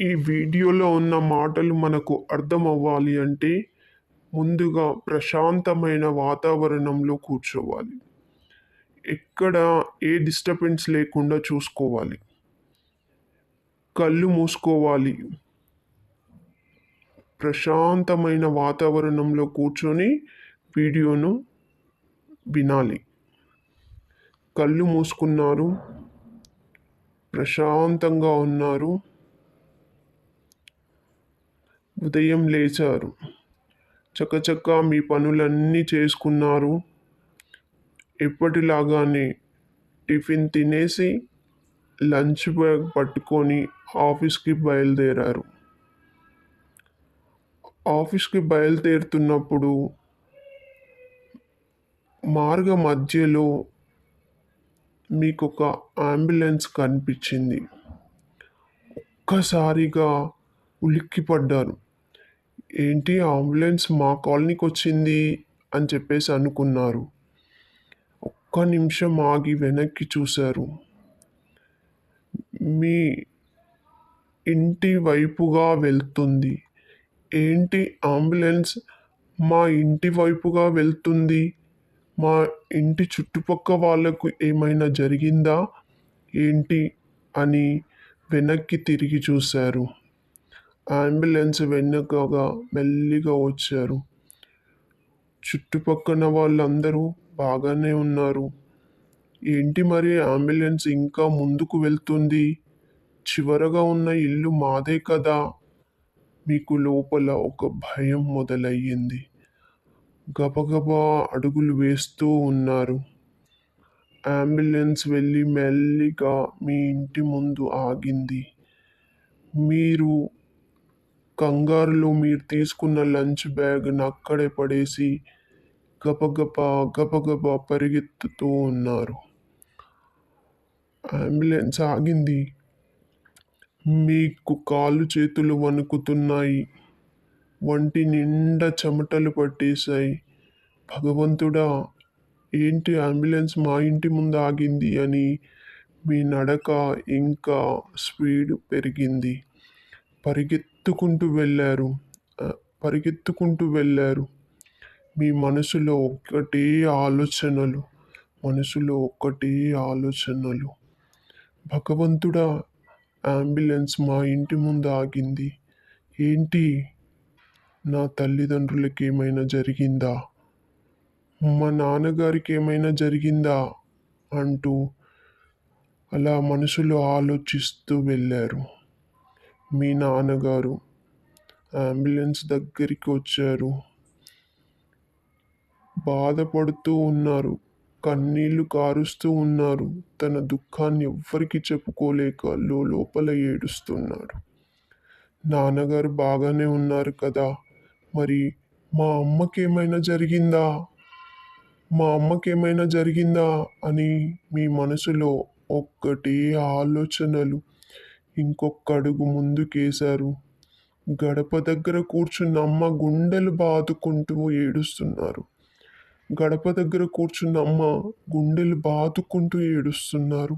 ఈ వీడియోలో ఉన్న మాటలు మనకు అర్థం అవ్వాలి అంటే ముందుగా ప్రశాంతమైన వాతావరణంలో కూర్చోవాలి. ఎక్కడ ఏ డిస్టర్బెన్స్ లేకుండా చూసుకోవాలి. కళ్ళు మూసుకోవాలి. ప్రశాంతమైన వాతావరణంలో కూర్చొని వీడియోను వినాలి. కళ్ళు మూసుకున్నారు. ప్రశాంతంగా ఉన్నారు. ఉదయం లేచారు. చకచకా మీ పనులన్నీ చేసుకున్నారు. ఎప్పటిలాగానే టిఫిన్ తినేసి లంచ్ బ్యాగ్ పట్టుకొని ఆఫీస్కి బయలుదేరారు. ఆఫీస్కి బయలుదేరుతున్నప్పుడు మార్గ మధ్యలో మీకు ఒక అంబులెన్స్ కనిపించింది. ఒక్కసారిగా ఉలిక్కిపడ్డారు. ఏంటి అంబులెన్స్ మా కాలనీకి వచ్చింది అని చెప్పేసి అనుకున్నారు. ఒక్క నిమిషం ఆగి వెనక్కి చూశారు. మీ ఇంటి వైపుగా వెళ్తుంది. ఏంటి అంబులెన్స్? మా ఇంటి వైపుగా వెళ్తుంది. మా ఇంటి చుట్టుపక్క వాళ్ళకు ఏమైనా జరిగిందా? ఏంటి అని వెనక్కి తిరిగి చూశారు. అంబులెన్స్ వెనుకగా మెల్లిగా వచ్చారు. చుట్టుపక్కన వాళ్ళందరూ బాగానే ఉన్నారు. ఏంటి మరి అంబులెన్స్ ఇంకా ముందుకు వెళ్తుంది? చివరగా ఉన్న ఇల్లు మాదే కదా? మీకు లోపల ఒక భయం మొదలయ్యింది. గబగబా అడుగులు వేస్తూ ఉన్నారు. అంబులెన్స్ వెళ్ళి మెల్లిగా మీ ఇంటి ముందు ఆగింది. మీరు కంగారులో మీరు తీసుకున్న లంచ్ బ్యాగ్ను అక్కడే పడేసి గబగబా గబగబ పరిగెత్తుతూ ఉన్నారు. అంబులెన్స్ ఆగింది. మీకు కాళ్ళు చేతులు వణుకుతున్నాయి. వంటి నిండా చెమటలు పట్టేశాయి. భగవంతుడా ఏంటి అంబులెన్స్ మా ఇంటి ముందు ఆగింది అని మీ నడక ఇంకా స్పీడ్ పెరిగింది. పరిగెత్తుకుంటూ వెళ్ళారు. పరిగెత్తుకుంటూ వెళ్ళారు. మీ మనసులో ఒక్కటే ఆలోచనలు. మనసులో ఒక్కటే ఆలోచనలు. భగవంతుడా అంబులెన్స్ మా ఇంటి ముందు ఆగింది. ఏంటి? నా తల్లిదండ్రులకి ఏమైనా జరిగిందా? మా నాన్నగారికి ఏమైనా జరిగిందా? అంటూ అలా మనసులో ఆలోచిస్తూ వెళ్ళారు. మీ నాన్నగారు అంబులెన్స్ దగ్గరికి వచ్చారు. బాధపడుతూ ఉన్నారు. కన్నీళ్ళు కారుస్తూ ఉన్నారు. తన దుఃఖాన్ని ఎవ్వరికి చెప్పుకోలేక లోపల ఏడుస్తున్నాడు. నాన్నగారు బాగానే ఉన్నారు కదా? మరి మా అమ్మకి ఏమైనా జరిగిందా? మా అమ్మకి ఏమైనా జరిగిందా? అని మీ మనసులో ఒక్కటే ఆలోచనలు ఇంకొక అడుగు ముందుకేశారు. గడప దగ్గర కూర్చున్న అమ్మ గుండెలు బాదుకుంటూ ఏడుస్తున్నారు. గడప దగ్గర కూర్చున్న అమ్మ గుండెలు బాదుకుంటూ ఏడుస్తున్నారు.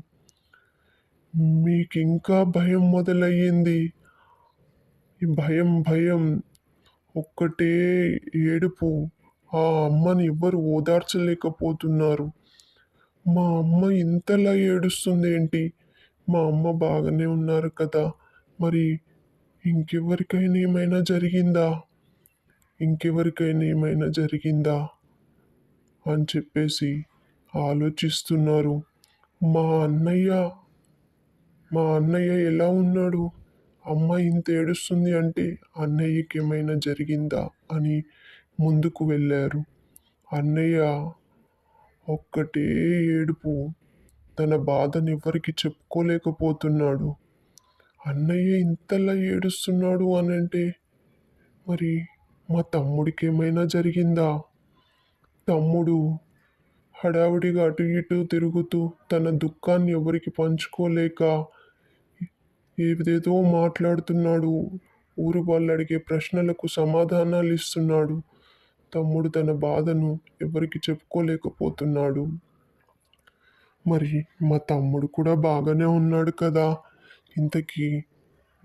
మీకు ఇంకా భయం మొదలయ్యింది. ఈ భయం భయం. ఒక్కటే ఏడుపు. ఆ అమ్మని ఎవ్వరు ఓదార్చలేకపోతున్నారు. మా అమ్మ ఇంతలా ఏడుస్తుంది ఏంటి మా అమ్మ బాగానే ఉన్నారు కదా. మరి ఇంకెవరికైనా ఏమైనా జరిగిందా? ఇంకెవరికైనా ఏమైనా జరిగిందా? అని చెప్పేసి ఆలోచిస్తున్నారు. మా అన్నయ్య మా అన్నయ్య ఎలా ఉన్నాడు? అమ్మ ఇంత ఏడుస్తుంది అంటే అన్నయ్యకి ఏమైనా జరిగిందా అని ముందుకు వెళ్ళారు. అన్నయ్య ఒక్కటే ఏడుపు తన బాధను ఎవరికి చెప్పుకోలేకపోతున్నాడు. అన్నయ్య ఇంతలా ఏడుస్తున్నాడు అని అంటే మరి మా తమ్ముడికి ఏమైనా జరిగిందా? తమ్ముడు హడావుడిగా అటు ఇటు తిరుగుతూ తన దుఃఖాన్ని ఎవరికి పంచుకోలేక ఏదేదో మాట్లాడుతున్నాడు. ఊరు వాళ్ళు అడిగే ప్రశ్నలకు సమాధానాలు ఇస్తున్నాడు తమ్ముడు తన బాధను ఎవరికి చెప్పుకోలేకపోతున్నాడు. మరి మా తమ్ముడు కూడా బాగానే ఉన్నాడు కదా. ఇంతకీ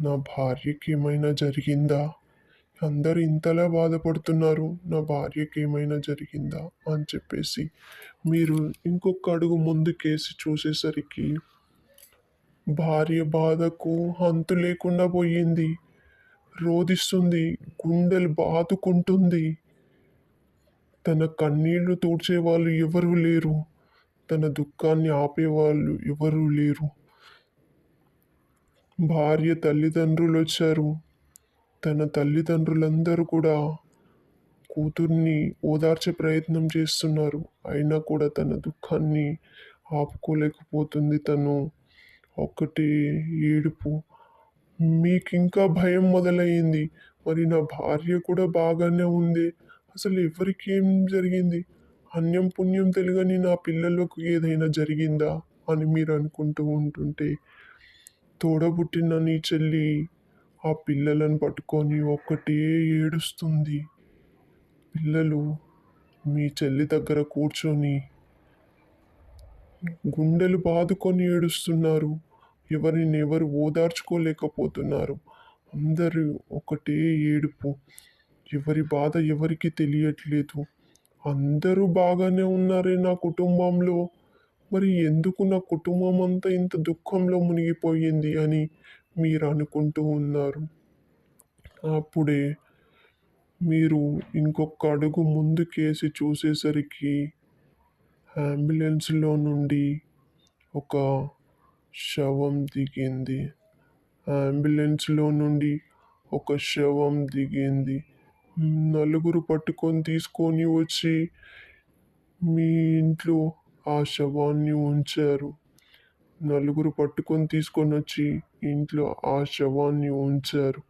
నా భార్యకి ఏమైనా జరిగిందా? అందరూ ఇంతలా బాధపడుతున్నారు నా భార్యకి ఏమైనా జరిగిందా? అని చెప్పేసి మీరు ఇంకొక అడుగు ముందుకేసి చూసేసరికి భార్య బాధకు అంతు లేకుండా పోయింది. రోదిస్తుంది గుండెలు బాదుకుంటుంది. తన కన్నీళ్ళు తూడ్చే వాళ్ళు ఎవరూ లేరు. తన దుఃఖాన్ని ఆపేవాళ్ళు ఎవరూ లేరు. భార్య తల్లిదండ్రులు వచ్చారు. తన తల్లిదండ్రులందరూ కూడా కూతుర్ని ఓదార్చే ప్రయత్నం చేస్తున్నారు. అయినా కూడా తన దుఃఖాన్ని ఆపుకోలేకపోతుంది తను. ఒకటి ఏడుపు. మీకు ఇంకా భయం మొదలయ్యింది మరి నా భార్య కూడా బాగానే ఉంది. అసలు ఎవరికి ఏం జరిగింది? అన్యం పుణ్యం తెలియని నా పిల్లలకు ఏదైనా జరిగిందా అని మీరు అనుకుంటూ ఉంటుంటే తోడబుట్టిన నీ చెల్లి ఆ పిల్లలను పట్టుకొని ఒక్కటే ఏడుస్తుంది. పిల్లలు మీ చెల్లి దగ్గర కూర్చొని గుండెలు బాదుకొని ఏడుస్తున్నారు. ఎవరిని ఎవరు ఓదార్చుకోలేకపోతున్నారు. అందరూ ఒకటే ఏడుపు. ఎవరి బాధ ఎవరికి తెలియట్లేదు. అందరూ బాగానే ఉన్నారే నా కుటుంబంలో. మరి ఎందుకు నా కుటుంబం అంతా ఇంత దుఃఖంలో మునిగిపోయింది అని మీరు అనుకుంటూ ఉన్నారు? అప్పుడే మీరు ఇంకొక అడుగు ముందుకేసి చూసేసరికి అంబులెన్స్లో నుండి ఒక శవం దిగింది. అంబులెన్స్లో నుండి ఒక శవం దిగింది. నలుగురు పట్టుకొని తీసుకొని వచ్చి మీ ఇంట్లో ఆ శవాన్ని ఉంచారు. నలుగురు పట్టుకొని తీసుకొని వచ్చి ఇంట్లో ఆ శవాన్ని ఉంచారు.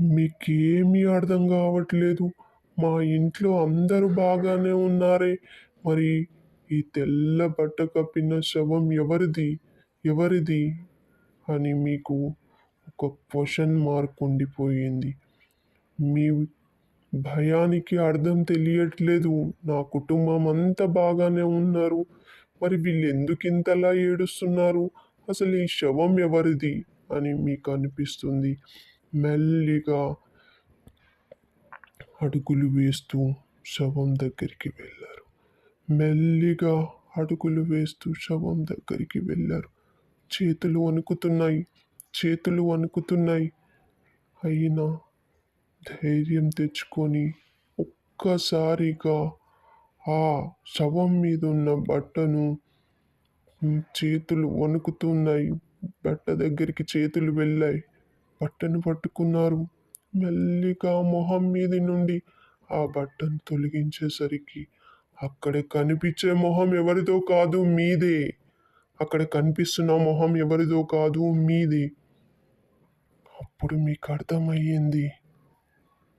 మీకేమీ అర్థం కావట్లేదు. మా ఇంట్లో అందరూ బాగానే ఉన్నారే. మరి ఈ తెల్ల బట్ట కప్పిన శవం ఎవరిది? ఎవరిది? అని మీకు ఒక క్వశ్చన్ మార్క్ ఉండిపోయింది. మీ భయానికి అర్థం తెలియట్లేదు. నా కుటుంబం అంతా బాగానే ఉన్నారు. మరి వీళ్ళు ఎందుకు ఇంతలా ఏడుస్తున్నారు? అసలు ఈ శవం ఎవరిది? అని మీకు అనిపిస్తుంది మెల్లిగా అడుగులు వేస్తూ శవం దగ్గరికి వెళ్ళారు. మెల్లిగా అడుగులు వేస్తూ శవం దగ్గరికి వెళ్ళారు. చేతులు వణుకుతున్నాయి. చేతులు వణుకుతున్నాయి. అయినా ధైర్యం తెచ్చుకొని ఒక్కసారిగా ఆ శవం మీద ఉన్న బట్టను చేతులు వణుకుతున్నాయి. బట్ట దగ్గరికి చేతులు వెళ్ళాయి. బట్టను పట్టుకున్నారు. మెల్లిగా మొహం మీది నుండి ఆ బట్టను తొలగించేసరికి అక్కడ కనిపించే మొహం ఎవరిదో కాదు మీదే. అక్కడ కనిపిస్తున్న మొహం ఎవరిదో కాదు మీది. అప్పుడు మీకు అర్థమయ్యింది.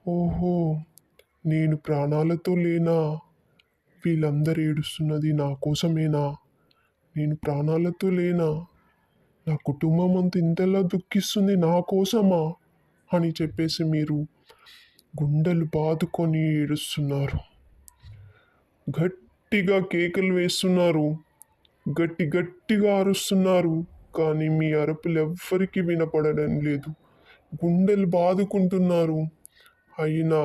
ఓహో నేను ప్రాణాలతో లేనా? వీళ్ళందరూ ఏడుస్తున్నది నా కోసమేనా? నేను ప్రాణాలతో లేనా? నా కుటుంబం అంత ఇంతలా దుఃఖిస్తుంది నా కోసమా? అని చెప్పేసి మీరు గుండెలు బాదుకొని ఏడుస్తున్నారు. గట్టిగా కేకలు వేస్తున్నారు. గట్టి గట్టిగా అరుస్తున్నారు. కానీ మీ అరుపులు ఎవ్వరికీ వినపడడం లేదు. గుండెలు బాదుకుంటున్నారు. అయినా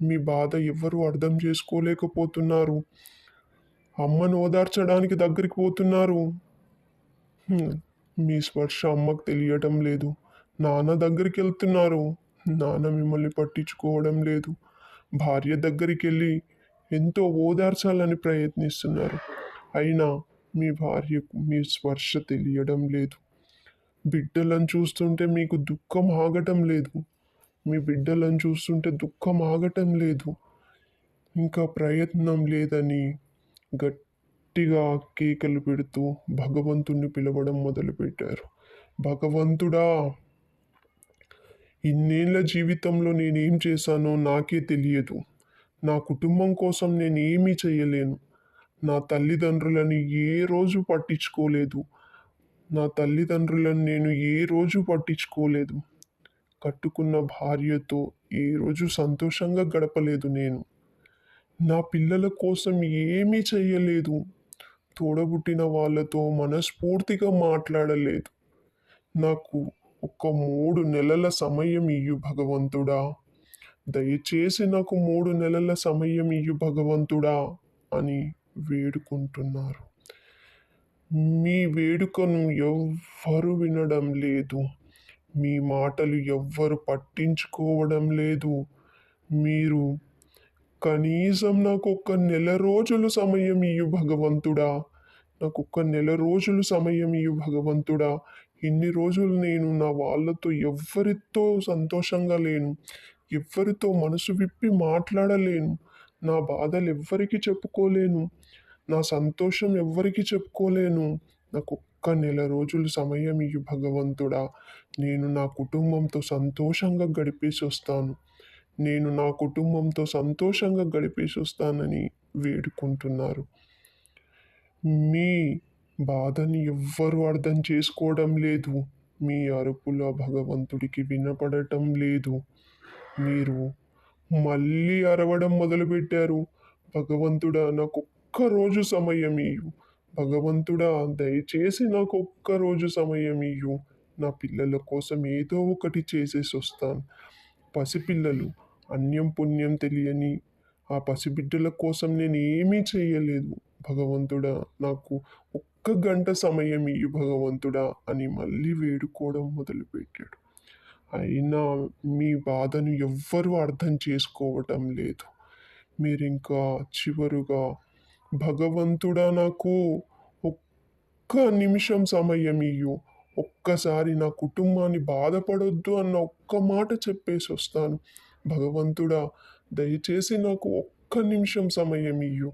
మీ బాధ ఎవ్వరూ అర్థం చేసుకోలేకపోతున్నారు. అమ్మను ఓదార్చడానికి దగ్గరికి పోతున్నారు. మీ స్పర్శ అమ్మకు తెలియటం లేదు. నాన్న దగ్గరికి వెళ్తున్నారు. నాన్న మిమ్మల్ని పట్టించుకోవడం లేదు. భార్య దగ్గరికి వెళ్ళి ఎంతో ఓదార్చాలని ప్రయత్నిస్తున్నారు. అయినా మీ భార్యకు మీ స్పర్శ తెలియడం లేదు. బిడ్డలను చూస్తుంటే మీకు దుఃఖం ఆగటం లేదు. మీ బిడ్డలను చూస్తుంటే దుఃఖం ఆగటం లేదు. ఇంకా ప్రయత్నం లేదని గట్టిగా కేకలు పెడుతూ భగవంతుణ్ణి పిలవడం మొదలుపెట్టారు. భగవంతుడా! ఇన్నేళ్ళ జీవితంలో నేనేం చేశానో నాకే తెలియదు. నా కుటుంబం కోసం నేను ఏమీ చేయలేను. నా తల్లిదండ్రులని ఏ రోజు పట్టించుకోలేదు. నా తల్లిదండ్రులను నేను ఏ రోజు పట్టించుకోలేదు. కట్టుకున్న భార్యతో ఏ రోజు సంతోషంగా గడపలేదు నేను. నా పిల్లల కోసం ఏమీ చేయలేదు తోడబుట్టిన వాళ్ళతో మనస్ఫూర్తిగా మాట్లాడలేదు. నాకు ఒక మూడు నెలల సమయం ఇయ్యు భగవంతుడా. దయచేసి నాకు మూడు నెలల సమయం ఇయ్యు భగవంతుడా అని వేడుకుంటున్నారు. మీ వేడుకను ఎవ్వరు వినడం లేదు. మీ మాటలు ఎవ్వరు పట్టించుకోవడం లేదు. మీరు కనీసం నాకు ఒక నెల రోజులు సమయం ఇయ్యు భగవంతుడా. నాకు ఒక నెల రోజులు సమయం ఇయ్యు భగవంతుడా. ఇన్ని రోజులు నేను నా వాళ్ళతో ఎవ్వరితో సంతోషంగా లేను. ఎవ్వరితో మనసు విప్పి మాట్లాడలేను. నా బాధలు ఎవ్వరికి చెప్పుకోలేను. నా సంతోషం ఎవ్వరికి చెప్పుకోలేను. నాకు ఒక్క నెల రోజులు సమయం ఇయ్యు భగవంతుడా. నేను నా కుటుంబంతో సంతోషంగా గడిపేసి వస్తాను. నేను నా కుటుంబంతో సంతోషంగా గడిపేసి వస్తానని వేడుకుంటున్నారు. మీ బాధని ఎవ్వరూ అర్థం చేసుకోవడం లేదు. మీ అరుపుల భగవంతుడికి వినపడటం లేదు. మీరు మళ్ళీ అరవడం మొదలుపెట్టారు. భగవంతుడా నాకు ఒక్క రోజు సమయం ఇయ్యు. భగవంతుడా దయచేసి నాకు ఒక్క రోజు సమయం ఇయ్యు. నా పిల్లల కోసం ఏదో ఒకటి చేసేసి వస్తాను. పసిపిల్లలు అన్యం పుణ్యం తెలియని ఆ పసిబిడ్డల కోసం నేను ఏమీ చేయలేదు భగవంతుడా నాకు ఒక్క గంట సమయం ఇయ్యు భగవంతుడా అని మళ్ళీ వేడుకోవడం మొదలుపెట్టాడు. అయినా మీ బాధను ఎవ్వరూ అర్థం చేసుకోవటం లేదు. మీరు ఇంకా చివరుగా భగవంతుడా నాకు ఒక్క నిమిషం సమయం ఇయ్యు. ఒక్కసారి నా కుటుంబాన్ని బాధపడొద్దు అన్న ఒక్క మాట చెప్పేసి వస్తాను. భగవంతుడా దయచేసి నాకు ఒక్క నిమిషం సమయం ఇయ్యు.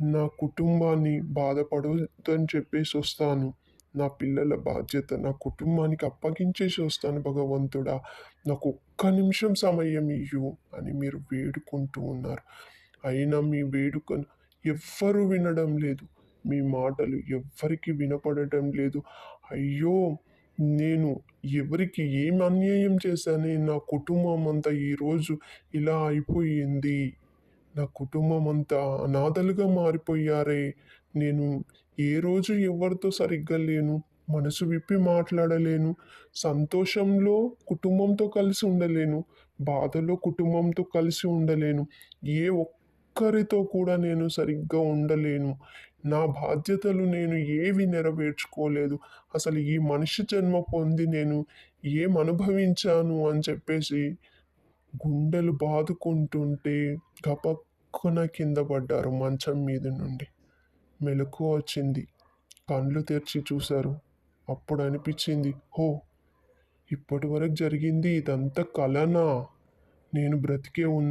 నా కుటుంబాన్ని బాధపడొద్దు అని చెప్పేసి వస్తాను. నా పిల్లల బాధ్యత నా కుటుంబానికి అప్పగించేసి వస్తాను భగవంతుడా. నాకు ఒక్క నిమిషం సమయం ఇయ్యు అని మీరు వేడుకుంటూ ఉన్నారు. అయినా మీ వేడుకను ఎవ్వరూ వినడం లేదు. మీ మాటలు ఎవ్వరికి వినపడటం లేదు. అయ్యో! నేను ఎవరికి ఏం అన్యాయం చేశానే? నా కుటుంబం అంతా ఈరోజు ఇలా అయిపోయింది. నా కుటుంబం అంతా అనాథలుగా మారిపోయారే. నేను ఏ రోజు ఎవరితో సరిగ్గా లేను. మనసు విప్పి మాట్లాడలేను. సంతోషంలో కుటుంబంతో కలిసి ఉండలేను. బాధలో కుటుంబంతో కలిసి ఉండలేను. ఏ ఒక్కరితో కూడా నేను సరిగ్గా ఉండలేను. నా బాధ్యతలు నేను ఏవి నెరవేర్చుకోలేదు. అసలు ఈ మనిషి జన్మ పొంది నేను ఏం అనుభవించాను అని చెప్పేసి గుండెలు బాదుకుంటుంటే గపక్కున కింద పడ్డారు మంచం మీద నుండి. మెలకు వచ్చింది. కళ్ళు తెరిచి చూశారు. అప్పుడు అనిపించింది హో ఇప్పటి వరకు జరిగింది ఇదంతా కలనా? నేను బ్రతికే ఉన్నా